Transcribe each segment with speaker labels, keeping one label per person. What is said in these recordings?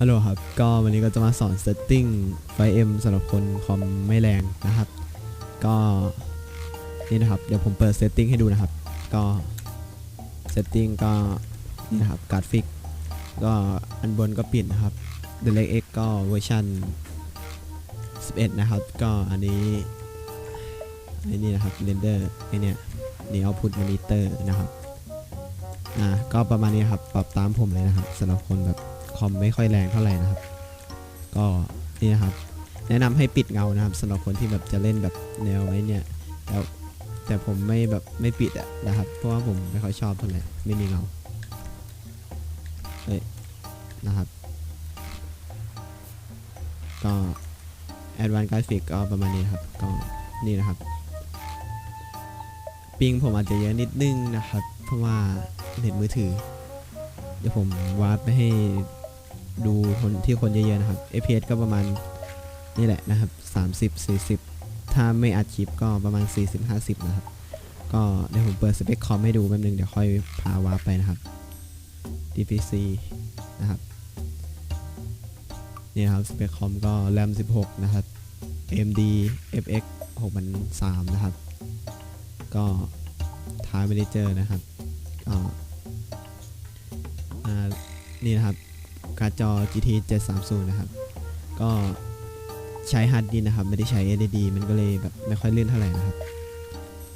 Speaker 1: ฮัลโหลครับ ก็วันนี้ก็จะมาสอนเซตติ้งไฟ M สำหรับคนคอมไม่แรงนะครับ ก็นี่นะครับ เดี๋ยวผมเปิดเซตติ้งให้ดูนะครับ ก็เซตติ้งก็นี่นะครับการ์ดฟิก ก็อันบนก็ปิดนะครับ DirectX ก็เวอร์ชัน11 นะครับ ก็อันนี้ไอ้นี่นะครับ Render ไอเนี่ยนี่ Output Monitor นะครับ อ่า ก็ประมาณนี้ครับ ปรับตามผมเลยนะครับสำหรับคนแบบ คอมไม่ค่อยแรงเท่าไหร่นะครับ ก็นี่นะครับ แนะนำให้ปิดเงานะครับสำหรับคนที่แบบจะเล่นแบบแนวไอ้เนี่ยแต่แต่ผมไม่แบบไม่ปิดอะนะครับ เพราะว่าผมไม่ค่อยชอบเท่าไหร่ไม่มีเงาเอ้ยนะครับ ก็ Advanced Graphic ก็ประมาณนี้ครับ ก็นี่นะครับปิงผมอาจจะเยอะนิดนึงนะครับ เพราะว่าเน็ตมือถือ เดี๋ยวผมวาร์ปไปให้ ดูคนที่คนเยอะๆนะครับ FPS ก็ประมาณนี่แหละนะครับ 30 40 ถ้าไม่อัดคลิปก็ประมาณ 40 50 นะครับ ก็เดี๋ยวผมเปิดสเปคคอมให้ดูแป๊บนึงเดี๋ยวค่อยพาวาร์ปไปนะครับ DPC นะครับนี่นะครับสเปคคอมก็ RAM 16 นะครับ AMD FX 6003 นะครับ ก็ท้าย Manager นะครับก็อ่านี่นะครับ การ์ดจอ GT 730 นะครับ ก็ใช้ฮาร์ดดิสนะครับ ไม่ได้ใช้ SSD มันก็เลยแบบไม่ค่อยลื่นเท่าไหร่นะครับ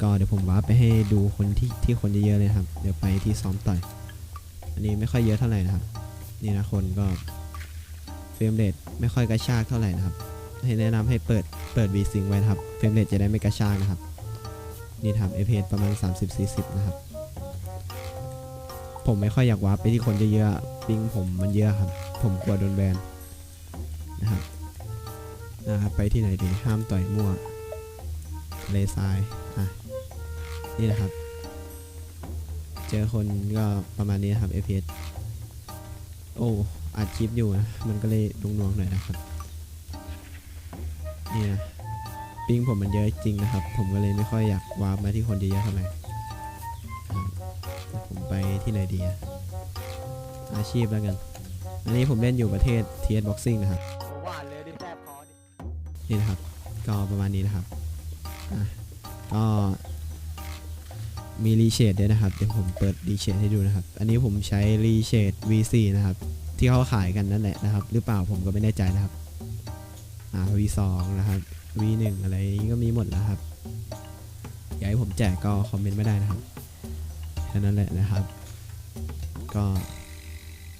Speaker 1: ก็เดี๋ยวผมวาไปให้ดูคนที่ที่คนเยอะๆเลยครับ เดี๋ยวไปที่ซ้อมต่อย อันนี้ไม่ค่อยเยอะเท่าไหร่นะครับ นี่นะคนก็เฟรมเรทไม่ค่อยกระชากเท่าไหร่นะครับ ให้แนะนำให้เปิดเปิด V-Sync ไว้นะครับ เฟรมเรทจะได้ไม่กระชากนะครับ นี่ทำ FPS ประมาณ 30-40 นะครับ ผมไม่ค่อยอยากวาร์ปไปที่คนเยอะๆปิงผมมันเยอะครับ ผมกลัวโดนแบนนะครับนะครับไปที่ไหนดีห้ามต่อยมั่วเลซายอะนี่นะครับ เจอคนก็ประมาณนี้นะครับ FPS โอ้อัดคลิปอยู่นะมันก็เลยดวงๆหน่อยนะครับนี่นะปิงผมมันเยอะจริงนะครับ ผมก็เลยไม่ค่อยอยากวาร์ปมาที่คนเยอะๆเท่าไหร่อ่าผม ไปที่ไหนดีอาชีพแล้วกัน อันนี้ผมเล่นอยู่ประเทศ TS Boxing นะครับ
Speaker 2: หวานเลยดิแซ่บคอดิ
Speaker 1: นี่นะครับ ก็ประมาณนี้นะครับก็มีรีเชดด้วยนะครับ เดี๋ยวผมเปิดรีเชดให้ดูนะครับ อันนี้ผมใช้รีเชด V4 นะครับ ที่เขาขายกันนั่นแหละนะครับ หรือเปล่าผมก็ไม่แน่ใจนะครับ อ่า V2 นะครับ V1 อะไรนี้ก็มีหมดแล้วครับ อยากให้ผมแจกก็คอมเมนต์ไม่ได้นะครับ แค่นั้นแหละนะครับ ก็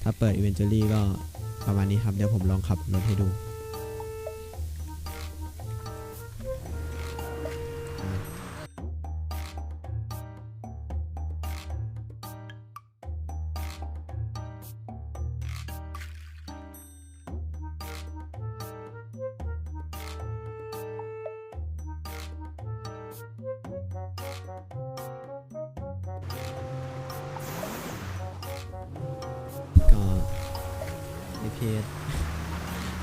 Speaker 1: ถ้าเปิด Eventually ก็ประมาณนี้ครับ เดี๋ยวผมลองขับรถให้ดู ในเพจ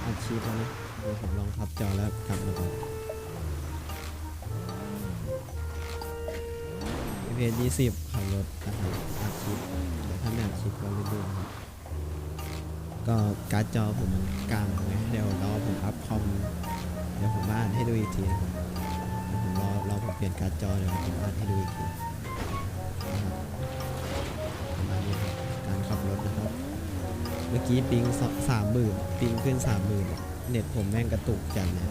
Speaker 1: อาชีพแล้วนะเดี๋ยวผมลองพับจอแล้วกลับมาก่อนเพจยี่สิบขับรถนะครับอาชีพเดี๋ยวถ้าไม่อาชีพก็เล่ดูครับก็การ์ดจอผมมันกลางไงเดี๋ยวรอผมอัพคอมเดี๋ยวผมอ่านให้ดูอีกทีนะครับเดี๋ยวผมรอรอผมเปลี่ยนการ์ดจอเดี๋ยวผมอ่านให้ดูอีกที เมื่อกี้ปิงสามหมื่นปิงขึ้นสามหมื่นเน็ตผมแม่งกระตุกจังเนี่ย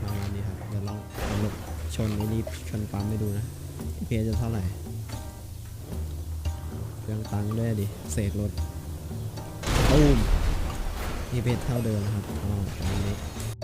Speaker 1: ประมาณนี้ครับ เดี๋ยวลองลบชนไอ้นี่ชนปั๊มไปดูนะ เพจะเท่าไหร่เครื่องตังด้วยดิ เศษรถตูมพีเพเท่าเดิมครับอ๋อประมาณนี้